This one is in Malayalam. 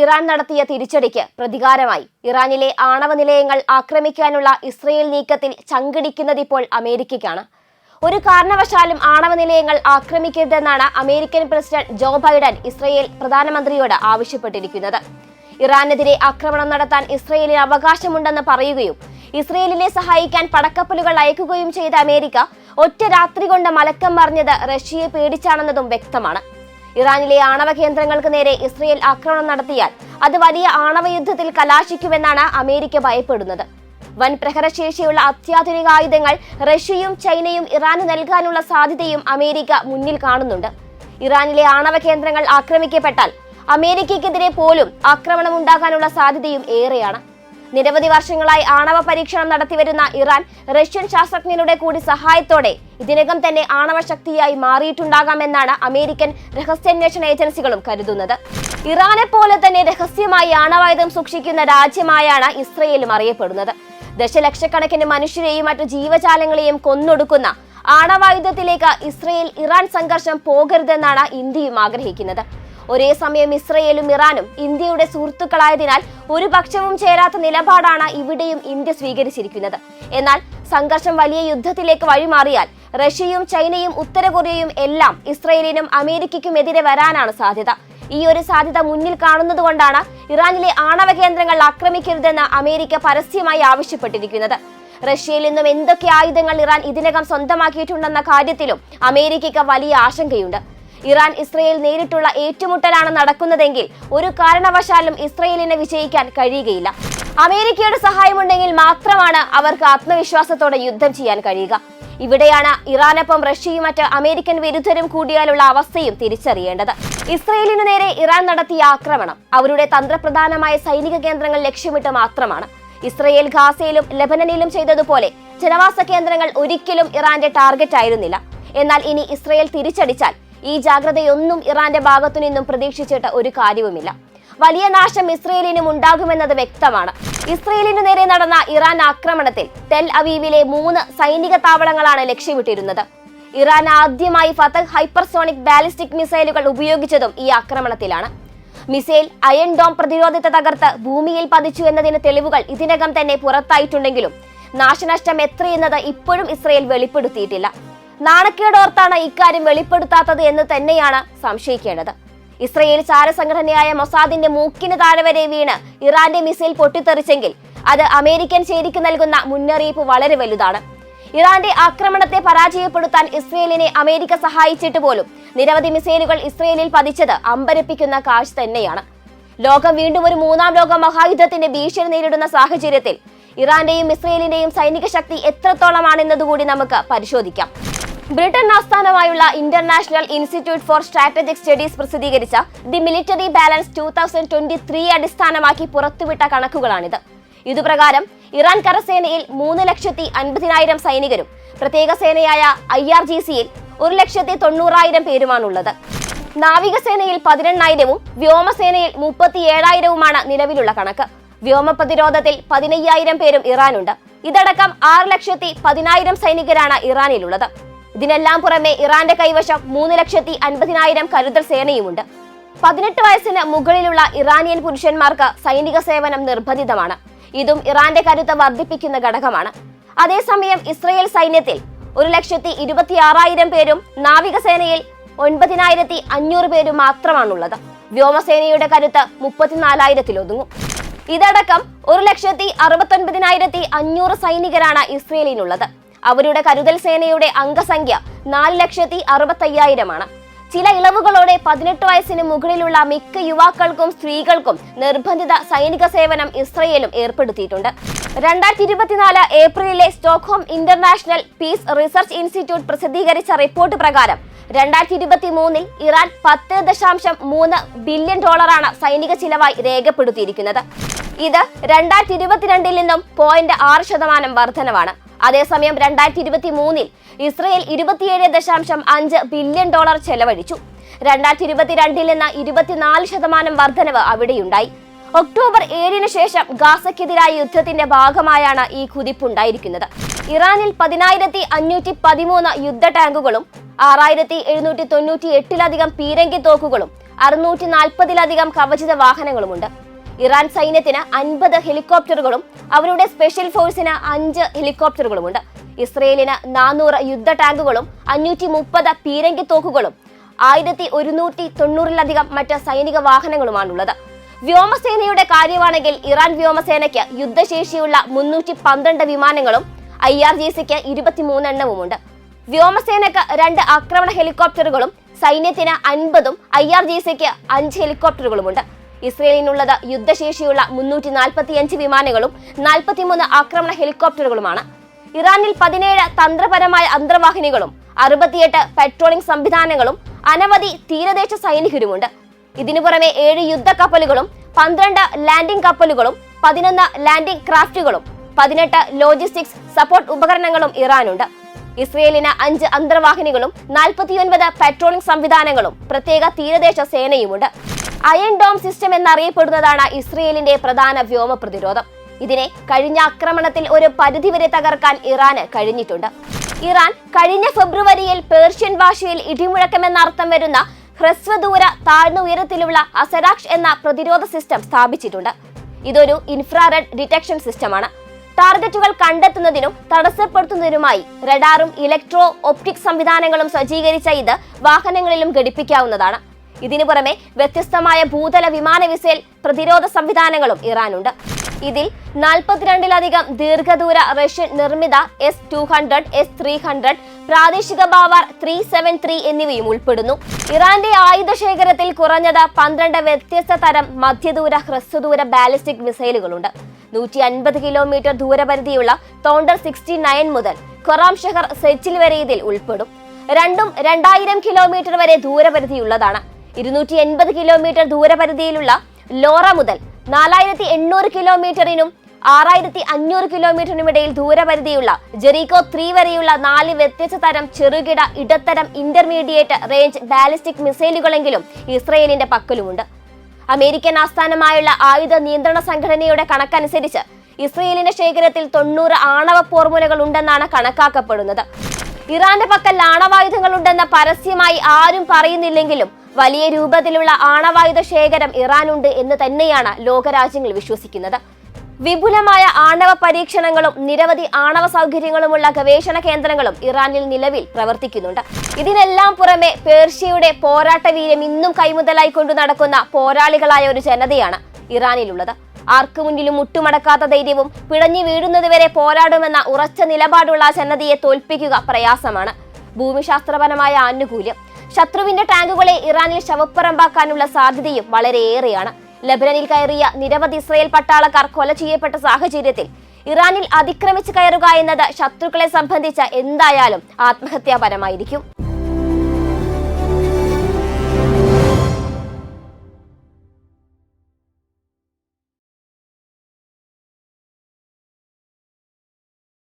ഇറാൻ നടത്തിയ തിരിച്ചടിക്ക് പ്രതികാരമായി. ഇറാനിലെ ആണവ നിലയങ്ങൾ ആക്രമിക്കാനുള്ള ഇസ്രയേൽ നീക്കത്തിൽ ചങ്കിടിക്കുന്നതിപ്പോൾ അമേരിക്കയ്ക്കാണ്. ഒരു കാരണവശാലും ആണവ നിലയങ്ങൾ ആക്രമിക്കരുതെന്നാണ് American president Joe Biden Israel പ്രധാനമന്ത്രിയോട് ആവശ്യപ്പെട്ടിരിക്കുന്നത്. ഇറാനെതിരെ ആക്രമണം നടത്താൻ ഇസ്രയേലിന് അവകാശമുണ്ടെന്ന് പറയുകയും ഇസ്രയേലിനെ സഹായിക്കാൻ പടക്കപ്പലുകൾ അയക്കുകയും ചെയ്ത അമേരിക്ക ഒറ്റ രാത്രി കൊണ്ട് മലക്കം മറിഞ്ഞത് റഷ്യയെ പേടിച്ചാണെന്നതും വ്യക്തമാണ്. ഇറാനിലെ ആണവ കേന്ദ്രങ്ങൾക്ക് നേരെ ഇസ്രയേൽ ആക്രമണം നടത്തിയാൽ അത് വലിയ ആണവ യുദ്ധത്തിൽ കലാശിക്കുമെന്നാണ് അമേരിക്ക ഭയപ്പെടുന്നത്. വൻ പ്രഹരശേഷിയുള്ള അത്യാധുനിക ആയുധങ്ങൾ റഷ്യയും ചൈനയും ഇറാന് നൽകാനുള്ള സാധ്യതയും അമേരിക്ക മുന്നിൽ കാണുന്നുണ്ട്. ഇറാനിലെ ആണവ കേന്ദ്രങ്ങൾ ആക്രമിക്കപ്പെട്ടാൽ അമേരിക്കയ്ക്കെതിരെ പോലും ആക്രമണം ഉണ്ടാകാനുള്ള സാധ്യതയും ഏറെയാണ്. നിരവധി വർഷങ്ങളായി ആണവ പരീക്ഷണം നടത്തിവരുന്ന ഇറാൻ റഷ്യൻ ശാസ്ത്രജ്ഞരുടെ കൂടി സഹായത്തോടെ ഇതിനകം തന്നെ ആണവ ശക്തിയായി മാറിയിട്ടുണ്ടാകാമെന്നാണ് അമേരിക്കൻ രഹസ്യാന്വേഷണ ഏജൻസികളും കരുതുന്നത്. ഇറാനെ പോലെ തന്നെ രഹസ്യമായി ആണവായുധം സൂക്ഷിക്കുന്ന രാജ്യമായാണ് ഇസ്രയേലും അറിയപ്പെടുന്നത്. ദശലക്ഷക്കണക്കിന് മനുഷ്യരെയും മറ്റു ജീവജാലങ്ങളെയും കൊന്നൊടുക്കുന്ന ആണവായുധത്തിലേക്ക് ഇസ്രയേൽ ഇറാൻ സംഘർഷം പോകരുതെന്നാണ് ഇന്ത്യയും ആഗ്രഹിക്കുന്നത്. ഒരേ സമയം ഇസ്രയേലും ഇറാനും ഇന്ത്യയുടെ സുഹൃത്തുക്കളായതിനാൽ ഒരു പക്ഷവും ചേരാത്ത നിലപാടാണ് ഇവിടെയും ഇന്ത്യ സ്വീകരിച്ചിരിക്കുന്നത്. എന്നാൽ സംഘർഷം വലിയ യുദ്ധത്തിലേക്ക് വഴിമാറിയാൽ റഷ്യയും ചൈനയും ഉത്തര കൊറിയയും എല്ലാം ഇസ്രയേലിനും അമേരിക്കയ്ക്കും എതിരെ വരാനാണ് സാധ്യത. ഈ ഒരു സാധ്യത മുന്നിൽ കാണുന്നതുകൊണ്ടാണ് ഇറാനിലെ ആണവ കേന്ദ്രങ്ങൾ ആക്രമിക്കരുതെന്ന് അമേരിക്ക പരസ്യമായി ആവശ്യപ്പെട്ടിരിക്കുന്നത്. റഷ്യയിൽ നിന്നും എന്തൊക്കെ ആയുധങ്ങൾ ഇറാൻ ഇതിനകം സ്വന്തമാക്കിയിട്ടുണ്ടെന്ന കാര്യത്തിലും അമേരിക്കയ്ക്ക് വലിയ ആശങ്കയുണ്ട്. ഇറാൻ ഇസ്രയേൽ നേരിട്ടുള്ള ഏറ്റുമുട്ടലാണ് നടക്കുന്നതെങ്കിൽ ഒരു കാരണവശാലും ഇസ്രയേലിനെ വിജയിക്കാൻ കഴിയുകയില്ല. അമേരിക്കയുടെ സഹായമുണ്ടെങ്കിൽ മാത്രമാണ് അവർക്ക് ആത്മവിശ്വാസത്തോടെ യുദ്ധം ചെയ്യാൻ കഴിയുക. ഇവിടെയാണ് ഇറാനൊപ്പം റഷ്യയും മറ്റ് അമേരിക്കൻ വിരുദ്ധരും കൂടിയാലുള്ള അവസ്ഥയും തിരിച്ചറിയേണ്ടത്. ഇസ്രയേലിനു നേരെ ഇറാൻ നടത്തിയ ആക്രമണം അവരുടെ തന്ത്രപ്രധാനമായ സൈനിക കേന്ദ്രങ്ങൾ ലക്ഷ്യമിട്ട് മാത്രമാണ്. ഇസ്രയേൽ ഗാസയിലും ലെബനനിലും ചെയ്തതുപോലെ ജനവാസ കേന്ദ്രങ്ങൾ ഒരിക്കലും ഇറാന്റെ ടാർഗറ്റ് ആയിരുന്നില്ല എന്നാൽ ഇനി ഇസ്രയേൽ തിരിച്ചടിച്ചാൽ ഈ ജാഗ്രതയൊന്നും ഇറാന്റെ ഭാഗത്തു നിന്നും പ്രതീക്ഷിച്ചിട്ട് ഒരു കാര്യവുമില്ല. വലിയ നാശം ഇസ്രയേലിനും ഉണ്ടാകുമെന്നത് വ്യക്തമാണ്. ഇസ്രയേലിനു നേരെ നടന്ന ഇറാൻ ആക്രമണത്തിൽ ടെൽ അവീവിലെ മൂന്ന് സൈനിക താവളങ്ങളാണ് ലക്ഷ്യമിട്ടിരുന്നത്. ഇറാൻ ആദ്യമായി ഫതഹ് ഹൈപ്പർസോണിക് ബാലിസ്റ്റിക് മിസൈലുകൾ ഉപയോഗിച്ചതും ഈ ആക്രമണത്തിലാണ്. മിസൈൽ അയൺ ഡോം പ്രതിരോധത്തെ തകർത്ത് ഭൂമിയിൽ പതിച്ചു എന്നതിന് തെളിവുകൾ ഇതിനകം തന്നെ പുറത്തായിട്ടുണ്ടെങ്കിലും നാശനഷ്ടം എത്രയെന്നത് ഇപ്പോഴും ഇസ്രയേൽ വെളിപ്പെടുത്തിയിട്ടില്ല. നാണക്കേടോർത്താണ് ഇക്കാര്യം വെളിപ്പെടുത്താത്തത് എന്ന് തന്നെയാണ് സംശയിക്കേണ്ടത്. ഇസ്രയേൽ ചാരസംഘടനയായ മൊസാദിന്റെ മൂക്കിന് താഴെ വരെ വീണ് ഇറാന്റെ മിസൈൽ പൊട്ടിത്തെറിച്ചെങ്കിൽ അത് അമേരിക്കൻ ശരിക്ക് നൽകുന്ന മുന്നറിയിപ്പ് വളരെ വലുതാണ്. ഇറാന്റെ ആക്രമണത്തെ പരാജയപ്പെടുത്താൻ ഇസ്രയേലിനെ അമേരിക്ക സഹായിച്ചിട്ട് പോലും നിരവധി മിസൈലുകൾ ഇസ്രയേലിൽ പതിച്ചത് അമ്പരപ്പിക്കുന്ന കാഴ്ച തന്നെയാണ്. ലോകം വീണ്ടും ഒരു മൂന്നാം ലോക മഹായുദ്ധത്തിന്റെ ഭീഷണി നേരിടുന്ന സാഹചര്യത്തിൽ ഇറാന്റെയും ഇസ്രയേലിന്റെയും സൈനിക ശക്തി എത്രത്തോളമാണെന്നതുകൂടി നമുക്ക് പരിശോധിക്കാം. ബ്രിട്ടൻ ആസ്ഥാനമായുള്ള International Institute for Strategic Studies പ്രസിദ്ധീകരിച്ച the Military Balance two thousand twenty three അടിസ്ഥാനമാക്കി പുറത്തുവിട്ട കണക്കുകളാണിത്. ഇതുപ്രകാരം ഇറാൻ കരസേനയിൽ മൂന്ന് ലക്ഷത്തി അൻപതിനായിരം സൈനികരും പ്രത്യേക സേനയായ ഐ ആർ ജി സിയിൽ ഒരു ലക്ഷത്തി തൊണ്ണൂറായിരം പേരുമാണുള്ളത്. നാവികസേനയിൽ പതിനെണ്ണായിരവും വ്യോമസേനയിൽ മുപ്പത്തി ഏഴായിരവുമാണ് നിലവിലുള്ള കണക്ക്. വ്യോമ പ്രതിരോധത്തിൽ പതിനയ്യായിരം പേരും ഇറാനുണ്ട്. ഇതടക്കം ആറ് ലക്ഷത്തി പതിനായിരം സൈനികരാണ് ഇറാനിലുള്ളത്. ഇതിനെല്ലാം പുറമെ ഇറാന്റെ കൈവശം മൂന്ന് ലക്ഷത്തി അൻപതിനായിരം കരുതൽ സേനയുമുണ്ട്. പതിനെട്ട് വയസ്സിന് മുകളിലുള്ള ഇറാനിയൻ പുരുഷന്മാർക്ക് സൈനിക സേവനം നിർബന്ധിതമാണ്. ഇതും ഇറാന്റെ കരുത്ത് വർദ്ധിപ്പിക്കുന്ന ഘടകമാണ്. അതേസമയം ഇസ്രയേൽ സൈന്യത്തിൽ ഒരു ലക്ഷത്തി ഇരുപത്തി ആറായിരം പേരും നാവികസേനയിൽ ഒൻപതിനായിരത്തി അഞ്ഞൂറ് പേരും മാത്രമാണുള്ളത്. വ്യോമസേനയുടെ കരുത്ത് മുപ്പത്തിനാലായിരത്തിൽ ഒതുങ്ങും. ഇതടക്കം ഒരു ലക്ഷത്തി അറുപത്തൊൻപതിനായിരത്തി അഞ്ഞൂറ് സൈനികരാണ് ഇസ്രയേലിനുള്ളത്. അവരുടെ കരുതൽ സേനയുടെ അംഗസംഖ്യ നാല് ലക്ഷത്തി അറുപത്തയ്യായിരമാണ്. ചില ഇളവുകളോടെ പതിനെട്ട് വയസ്സിന് മുകളിലുള്ള മിക്ക യുവാക്കൾക്കും സ്ത്രീകൾക്കും നിർബന്ധിത സൈനിക സേവനം ഇസ്രയേലും ഏർപ്പെടുത്തിയിട്ടുണ്ട്. രണ്ടായിരത്തി ഇരുപത്തിനാല് ഏപ്രിലിലെ Stockholm International Peace Research Institute പ്രസിദ്ധീകരിച്ച റിപ്പോർട്ട് പ്രകാരം രണ്ടായിരത്തി ഇരുപത്തി മൂന്നിൽ ഇറാൻ പത്ത് ദശാംശം മൂന്ന് ബില്യൺ ഡോളറാണ് സൈനിക ചിലവായി രേഖപ്പെടുത്തിയിരിക്കുന്നത്. ഇത് രണ്ടായിരത്തി ഇരുപത്തിരണ്ടിൽ നിന്നും പോയിന്റ് ആറ് ശതമാനം വർധനവാണ്. അതേസമയം രണ്ടായിരത്തി ഇരുപത്തി മൂന്നിൽ ഇസ്രയേൽ ഇരുപത്തിയേഴ് ദശാംശം അഞ്ച് ബില്യൺ ഡോളർ ചെലവഴിച്ചു. രണ്ടായിരത്തി ഇരുപത്തിരണ്ടിൽ നിന്ന് ഇരുപത്തിനാല് ശതമാനം വർധനവ് അവിടെയുണ്ടായി. ഒക്ടോബർ ഏഴിന് ശേഷം ഗാസയ്ക്കെതിരായ യുദ്ധത്തിന്റെ ഭാഗമായാണ് ഈ കുതിപ്പുണ്ടായിരിക്കുന്നത്. ഇറാനിൽ പതിനായിരത്തി അഞ്ഞൂറ്റി പതിമൂന്ന് യുദ്ധ ടാങ്കുകളും ആറായിരത്തി എഴുന്നൂറ്റി തൊണ്ണൂറ്റി എട്ടിലധികം പീരങ്കി തോക്കുകളും അറുന്നൂറ്റി നാൽപ്പതിലധികം കവചിത വാഹനങ്ങളുമുണ്ട് ഇറാൻ സൈന്യത്തിന് അൻപത് ഹെലികോപ്റ്ററുകളും അവരുടെ സ്പെഷ്യൽ ഫോഴ്സിന് അഞ്ച് ഹെലികോപ്റ്ററുകളുമുണ്ട്. ഇസ്രയേലിന് നാനൂറ് യുദ്ധ ടാങ്കുകളും അഞ്ഞൂറ്റി മുപ്പത് പീരങ്കി തോക്കുകളും ആയിരത്തി ഒരുന്നൂറ്റി തൊണ്ണൂറിലധികം മറ്റ് സൈനിക വാഹനങ്ങളുമാണുള്ളത്. വ്യോമസേനയുടെ കാര്യമാണെങ്കിൽ ഇറാൻ വ്യോമസേനയ്ക്ക് യുദ്ധശേഷിയുള്ള മുന്നൂറ്റി പന്ത്രണ്ട് വിമാനങ്ങളും ഐ ആർ ജി സിക്ക് ഇരുപത്തിമൂന്നെണ്ണവുമുണ്ട് വ്യോമസേനക്ക് രണ്ട് ആക്രമണ ഹെലികോപ്റ്ററുകളും സൈന്യത്തിന് അൻപതും ഐ ആർ ജി സിക്ക് അഞ്ച് ഹെലികോപ്റ്ററുകളുമുണ്ട്. ഇസ്രയേലിനുള്ളത് യുദ്ധശേഷിയുള്ള മുന്നൂറ്റി നാൽപ്പത്തിയഞ്ച് വിമാനങ്ങളും നാൽപ്പത്തിമൂന്ന് ആക്രമണ ഹെലികോപ്റ്ററുകളുമാണ്. ഇറാനിൽ പതിനേഴ് തന്ത്രപരമായ അന്തർവാഹിനികളും അറുപത്തിയെട്ട് പെട്രോളിംഗ് സംവിധാനങ്ങളും അനവധി തീരദേശ സൈനികരുമുണ്ട്. ഇതിനു പുറമെ ഏഴ് യുദ്ധ കപ്പലുകളും പന്ത്രണ്ട് ലാൻഡിംഗ് കപ്പലുകളും പതിനൊന്ന് ലാൻഡിംഗ് ക്രാഫ്റ്റുകളും പതിനെട്ട് ലോജിസ്റ്റിക്സ് സപ്പോർട്ട് ഉപകരണങ്ങളും ഇറാനുണ്ട്. ഇസ്രയേലിന് അഞ്ച് അന്തർവാഹിനികളും നാൽപ്പത്തിയൊൻപത് പെട്രോളിംഗ് സംവിധാനങ്ങളും പ്രത്യേക തീരദേശ സേനയുമുണ്ട്. അയൺ ഡോം സിസ്റ്റം എന്നറിയപ്പെടുന്നതാണ് ഇസ്രയേലിന്റെ പ്രധാന വ്യോമ പ്രതിരോധം. ഇതിനെ കഴിഞ്ഞ ആക്രമണത്തിൽ ഒരു പരിധിവരെ തകർക്കാൻ ഇറാന് കഴിഞ്ഞിട്ടുണ്ട്. ഇറാൻ കഴിഞ്ഞ ഫെബ്രുവരിയിൽ പേർഷ്യൻ ഭാഷയിൽ ഇടിമുഴക്കമെന്നർത്ഥം വരുന്ന ഹ്രസ്വദൂര താഴ്ന്ന ഉയരത്തിലുള്ള അസരാക്ഷ് എന്ന പ്രതിരോധ സിസ്റ്റം സ്ഥാപിച്ചിട്ടുണ്ട്. ഇതൊരു ഇൻഫ്രാറെഡ് ഡിറ്റക്ഷൻ സിസ്റ്റമാണ്. ടാർഗറ്റുകൾ കണ്ടെത്തുന്നതിനും തടസ്സപ്പെടുത്തുന്നതിനുമായി റഡാറും ഇലക്ട്രോ ഒപ്റ്റിക് സംവിധാനങ്ങളും സജ്ജീകരിച്ച ഇത് വാഹനങ്ങളിലും ഘടിപ്പിക്കാവുന്നതാണ്. ഇതിനു പുറമെ വ്യത്യസ്തമായ ഭൂതല വിമാന മിസൈൽ പ്രതിരോധ സംവിധാനങ്ങളും ഇറാനുണ്ട്. ഇതിൽ നാൽപ്പത്തിരണ്ടിലധികം ദീർഘദൂര റഷ്യൻ നിർമ്മിത S two hundred S three hundred പ്രാദേശിക ബാവാർ ത്രീ സെവൻ ത്രീ എന്നിവയും ഉൾപ്പെടുന്നു. ഇറാന്റെ ആയുധ ശേഖരത്തിൽ കുറഞ്ഞത് പന്ത്രണ്ട് വ്യത്യസ്ത തരം മധ്യദൂര ഹ്രസ്വദൂര ബാലിസ്റ്റിക് മിസൈലുകളുണ്ട്. നൂറ്റി അൻപത് കിലോമീറ്റർ ദൂരപരിധിയുള്ള തോണ്ടർ സിക്സ്റ്റി നയൻ മുതൽ ഖൊറാം ഷെഹർ സെച്ചിൽ വരെ ഇതിൽ ഉൾപ്പെടും. രണ്ടും രണ്ടായിരം കിലോമീറ്റർ വരെ ദൂരപരിധിയുള്ളതാണ്. ഇരുന്നൂറ്റി എൺപത് കിലോമീറ്റർ ദൂരപരിധിയിലുള്ള ലോറ മുതൽ നാലായിരത്തി എണ്ണൂറ് കിലോമീറ്ററിനും ആറായിരത്തി അഞ്ഞൂറ് കിലോമീറ്ററിനും ഇടയിൽ ദൂരപരിധിയുള്ള ജെറീകോ ത്രീ വരെയുള്ള നാല് വ്യത്യസ്ത തരം ചെറുകിട ഇടത്തരം ഇന്റർമീഡിയറ്റ് റേഞ്ച് ബാലിസ്റ്റിക് മിസൈലുകളെങ്കിലും ഇസ്രയേലിന്റെ പക്കലുമുണ്ട്. അമേരിക്കൻ ആസ്ഥാനമായുള്ള ആയുധ നിയന്ത്രണ സംഘടനയുടെ കണക്കനുസരിച്ച് ഇസ്രയേലിന്റെ ശേഖരത്തിൽ തൊണ്ണൂറ് ആണവ ഫോർമുലകൾ ഉണ്ടെന്നാണ് കണക്കാക്കപ്പെടുന്നത്. ഇറാന്റെ പക്കൽ ആണവായുധങ്ങൾ ഉണ്ടെന്ന പരസ്യമായി ആരും പറയുന്നില്ലെങ്കിലും വലിയ രൂപത്തിലുള്ള ആണവായുധ ശേഖരം ഇറാനുണ്ട് എന്ന് തന്നെയാണ് ലോകരാജ്യങ്ങൾ വിശ്വസിക്കുന്നത്. വിപുലമായ ആണവ പരീക്ഷണങ്ങളും നിരവധി ആണവ സൗകര്യങ്ങളുമുള്ള ഗവേഷണ കേന്ദ്രങ്ങളും ഇറാനിൽ നിലവിൽ പ്രവർത്തിക്കുന്നുണ്ട്. ഇതിനെല്ലാം പുറമെ പേർഷ്യയുടെ പോരാട്ട വീര്യം ഇന്നും കൈമുതലായി കൊണ്ടു നടക്കുന്ന പോരാളികളായ ഒരു ജനതയാണ് ഇറാനിലുള്ളത്. ആർക്കു മുന്നിലും മുട്ടുമടക്കാത്ത ധൈര്യവും പിടഞ്ഞു വീഴുന്നതുവരെ പോരാടുമെന്ന ഉറച്ച നിലപാടുള്ള ജനതയെ തോൽപ്പിക്കുക പ്രയാസമാണ്. ഭൂമിശാസ്ത്രപരമായ ആനുകൂല്യം. ശത്രുവിന്റെ ടാങ്കുകളെ ഇറാനിൽ ശവപ്പറമ്പാക്കാനുള്ള സാധ്യതയും വളരെയേറെയാണ്. ലബനനിൽ കയറിയ നിരവധി ഇസ്രയേൽ പട്ടാളക്കാർ കൊല ചെയ്യപ്പെട്ട സാഹചര്യത്തിൽ ഇറാനിൽ അതിക്രമിച്ച് കയറുക എന്നത് ശത്രുക്കളെ സംബന്ധിച്ച എന്തായാലും ആത്മഹത്യാപരമായിരിക്കും.